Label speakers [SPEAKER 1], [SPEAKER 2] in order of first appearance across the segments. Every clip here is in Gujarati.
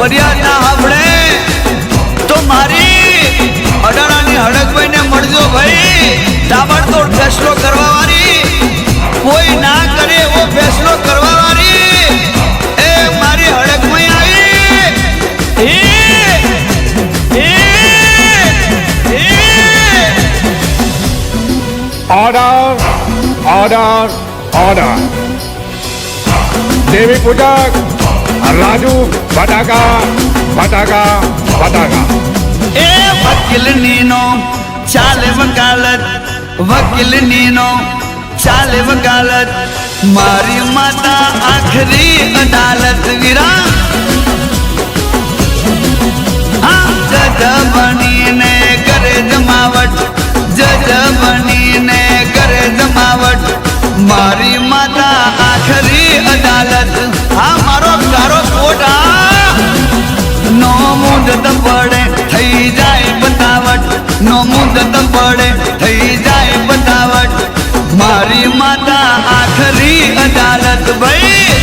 [SPEAKER 1] ફરિયાદ ના તો મારી અડાણાની
[SPEAKER 2] હડકભાઈ મળજો ભાઈ. તાબડતોડ ફેસલો કરવા વાળી કોઈ ના કરે એવો ફેસલો કરવા વાળી એ મારી હડકમાં આવી. Order order order Devi Pujak Raju ફટાકા ફટાકા ફટાકા એ વકીલ નીનો ચાલે વકાલત વકીલ નીનો ચાલે વકાલત. મારી માતા આખરી અદાલત વીરા થઈ જાય બતાવટ મારી માતા આખરી અદાલત ભાઈ.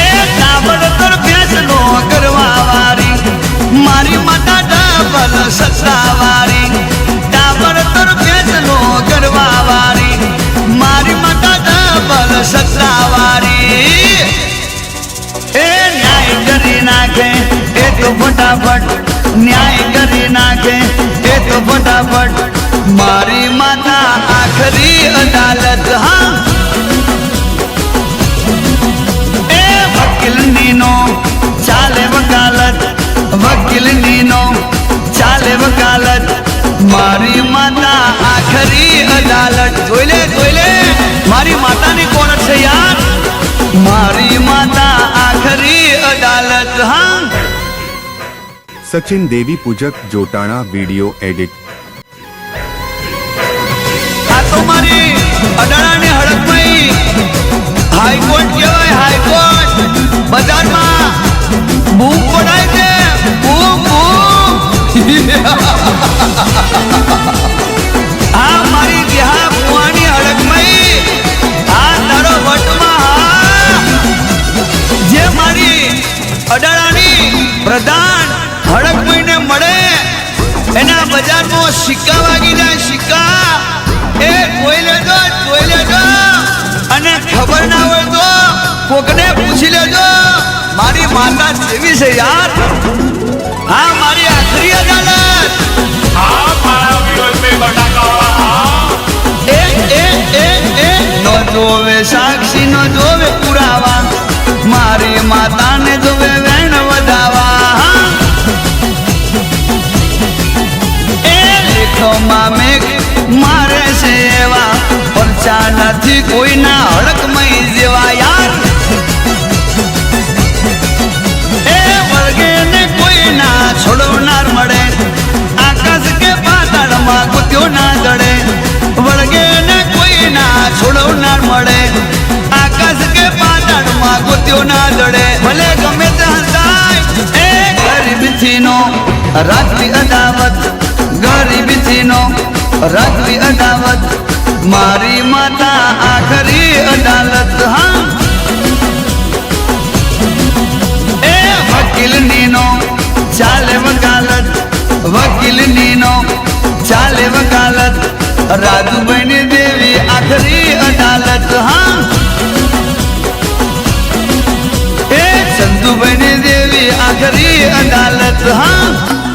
[SPEAKER 2] એ માતા ડબલ સત્તા વાળી તાબડતોડ નો કરવા વારી મારી માતા ડબલ સત્તા નાખે. આખરી અદાલત, હા. એ વકીલ નીનો ચાલે વકાલત વકીલ નીનો ચાલે વકાલત. મારી માતા આખરી અદાલત. જોઈ લે જોઈ લે. મારી માતાની કોણ છે યાર? મારી માતા આખરી અદાલત, હા.
[SPEAKER 3] સચિન દેવી પૂજક જોટાણા વિડિયો એડિટ
[SPEAKER 2] બજારમાં બૂમ પડાય છે, બૂમ બૂમ. આ મારી દેહા કુવાની હડકમઈ. આ તારો વટમાં જે મારી અડાળાની પ્રધાન હડકમઈને મળે, એના બજારમાં સિક્કા વાગી જાય, સિક્કા. એ જોઈ લેજો જોઈ લેજો. અને ખબર ના હોય તો કોકને પૂછી લેજો. માતા જેવી છે યાર હા મારી આખરી અદાલત
[SPEAKER 1] આ મારા વિરોધ મે બટાકા
[SPEAKER 2] એ એ એ એ નો જોવે સાક્ષી નો જોવે પુરાવા મારી માતાને જોવે વેણ વધાવા એ લેખોમાં મેઘ મારે છે એવા પરચા નથી કોઈના હડકમય જેવા યાર રાખવી અદાવત ગરીબથી નો રાખવી અદાવત, મારી માતા આખરી અદાલત, હા. એ વકીલ નીનો ચાલે વકાલત વકીલ નીનો ચાલે વકાલત. દેવી આખરી અદાલત, હા. એ ચંદુભાઈની દેવી આખરી અદાલત, હા.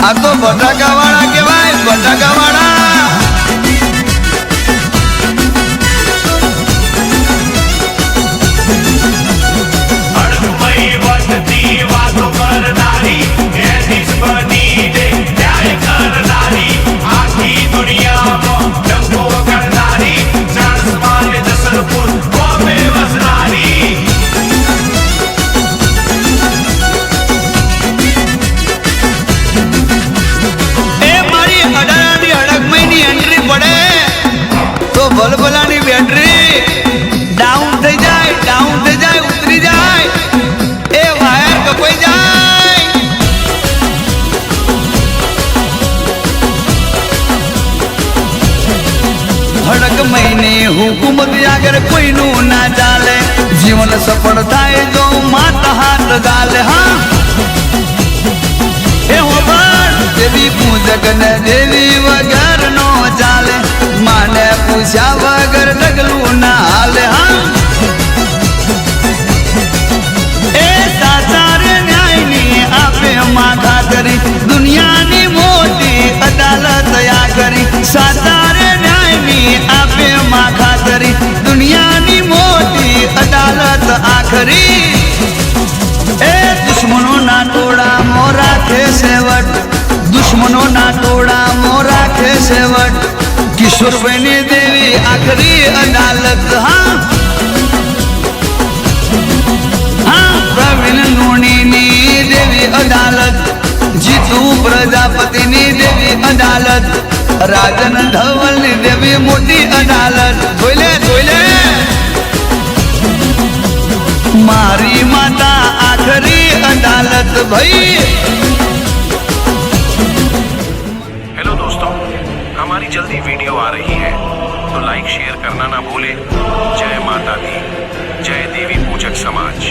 [SPEAKER 2] આ તો બટાકા વાળા કહેવાય બટાકા મહિને હુકુમત આગળ કોઈનું ના ચાલે. જીવન સફળ થાય જો માતા હાથ ગાલે, હા. દેવી પૂજક ને દેવી વગર નો ચાલે. માને પૂછ્યા વગર ડગલું ના હાલે, હા. મોના ટોળામાં રાખે છે વટ કિશોરભાઈની દેવી આખરી અદાલત, હા. હા, પ્રવીણ લુણીની દેવી અદાલત. જીતુ પ્રજાપતિની દેવી અદાલત. રાજન ધવલની દેવી મોટી અદાલત. જોઈ લે જોઈ લે મારી માતા આખરી અદાલત, ભાઈ.
[SPEAKER 4] है तो लाइक शेयर करना ना भूलें जय माता दी जय देवी पूजक समाज